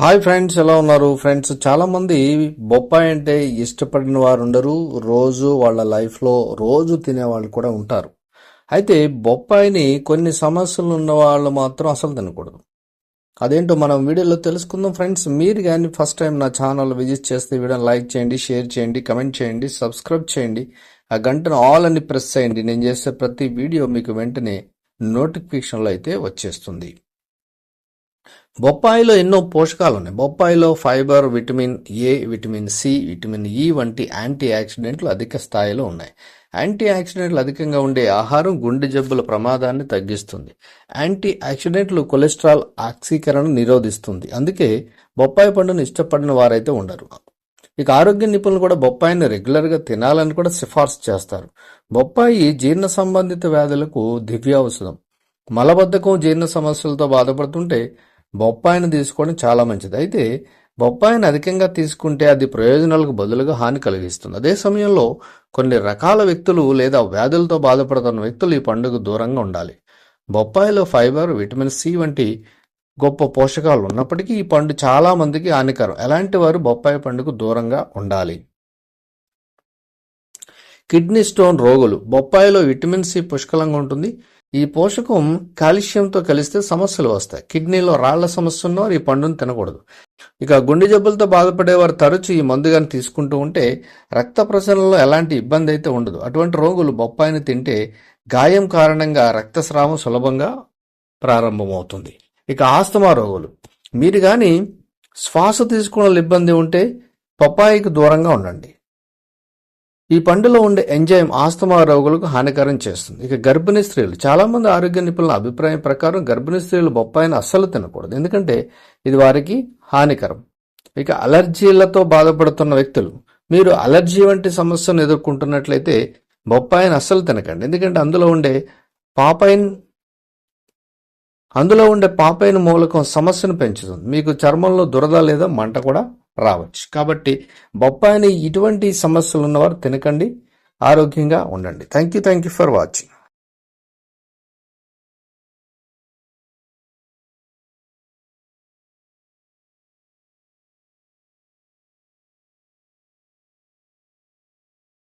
Hi friends ఎలా ఉన్నారు? Friends చాలా మంది బొప్పాయి అంటే ఇష్టపడిన వారు ఉండరు రోజు వాళ్ళ లైఫ్లో రోజు తినే వాళ్ళు కూడా ఉంటారు. అయితే బొప్పాయిని కొన్ని సమస్యలు ఉన్న వాళ్ళు మాత్రం అసలు తినకూడదు. అదేంటో మనం వీడియోలో తెలుసుకుందాం ఫ్రెండ్స్. మీరు కానీ ఫస్ట్ టైం నా ఛానల్ విజిట్ చేస్తే వీడియోని లైక్ చేయండి షేర్ చేయండి కమెంట్ చేయండి సబ్స్క్రైబ్ చేయండి. ఆ గంటను ఆల్ అని ప్రెస్ చేయండి. నేను చేసే ప్రతి వీడియో మీకు వెంటనే నోటిఫికేషన్లో అయితే వచ్చేస్తుంది. బొప్పాయిలో ఎన్నో పోషకాలు ఉన్నాయి బొప్పాయిలో fibre vitamin A vitamin C vitamin E వంటి యాంటీ ఆక్సిడెంట్లు అధిక స్థాయిలో ఉన్నాయి. యాంటీ ఆక్సిడెంట్లు అధికంగా ఉండే ఆహారం గుండె జబ్బుల ప్రమాదాన్ని తగ్గిస్తుంది. యాంటీ ఆక్సిడెంట్లు కొలెస్ట్రాల్ ఆక్సీకరణ నిరోధిస్తుంది. అందుకే బొప్పాయి పండును ఇష్టపడిన వారైతే ఉండరు. ఇక ఆరోగ్య నిపుణులు కూడా బొప్పాయిని రెగ్యులర్గా తినాలని కూడా సిఫార్సు చేస్తారు. బొప్పాయి జీర్ణ సంబంధిత వ్యాధులకు దివ్య ఔషధం మలబద్ధకం జీర్ణ సమస్యలతో బాధపడుతుంటే బొప్పాయిని తీసుకోవడం చాలా మంచిది. అయితే బొప్పాయిని అధికంగా తీసుకుంటే అది ప్రయోజనాలకు బదులుగా హాని కలిగిస్తుంది. అదే సమయంలో కొన్ని రకాల వ్యక్తులు లేదా వ్యాధులతో బాధపడుతున్న వ్యక్తులు ఈ పండుగ దూరంగా ఉండాలి. బొప్పాయిలో ఫైబర్ విటమిన్ సి వంటి గొప్ప పోషకాలు ఉన్నప్పటికీ ఈ పండు చాలా మందికి హానికరం. ఎలాంటి వారు బొప్పాయి పండుకు దూరంగా ఉండాలి? కిడ్నీ స్టోన్ రోగులు. బొప్పాయిలో విటమిన్ సి పుష్కలంగా ఉంటుంది. ఈ పోషకం కాల్షియంతో కలిస్తే సమస్యలు వస్తాయి. కిడ్నీలో రాళ్ళ సమస్య ఉన్నవారు ఈ పండును తినకూడదు. ఇక గుండె జబ్బులతో బాధపడేవారు తరచు ఈ మందుగాని తీసుకుంటూ ఉంటే రక్త ప్రసరణలో ఎలాంటి ఇబ్బంది అయితే ఉండదు. అటువంటి రోగులు బొప్పాయిని తింటే గాయం కారణంగా రక్తస్రావం సులభంగా ప్రారంభమవుతుంది. ఇక ఆస్తమా రోగులు. మీరు కానీ శ్వాస తీసుకోవడంలో ఇబ్బంది ఉంటే పప్పాయికి దూరంగా ఉండండి. ఈ పండులో ఉండే ఎంజైమ్ ఆస్తమా రోగులకు హానికరం చేస్తుంది. ఇక గర్భిణీ స్త్రీలు చాలా మంది ఆరోగ్య నిపుణుల అభిప్రాయం ప్రకారం గర్భిణీ స్త్రీలు బొప్పాయిని అస్సలు తినకూడదు. ఎందుకంటే ఇది వారికి హానికరం. ఇక అలర్జీలతో బాధపడుతున్న వ్యక్తులు మీరు అలర్జీ వంటి సమస్యను ఎదుర్కొంటున్నట్లయితే బొప్పాయిని అస్సలు తినకండి. ఎందుకంటే అందులో ఉండే పాపైన్ అందులో ఉండే పాపైన మూలకం సమస్యను పెంచుతుంది. మీకు చర్మంలో దురద లేదా మంట కూడా రావచ్చు. కాబట్టి బొప్పాయిని ఇటువంటి సమస్యలు ఉన్నవారు తినకండి. ఆరోగ్యంగా ఉండండి. Thank you thank you for watching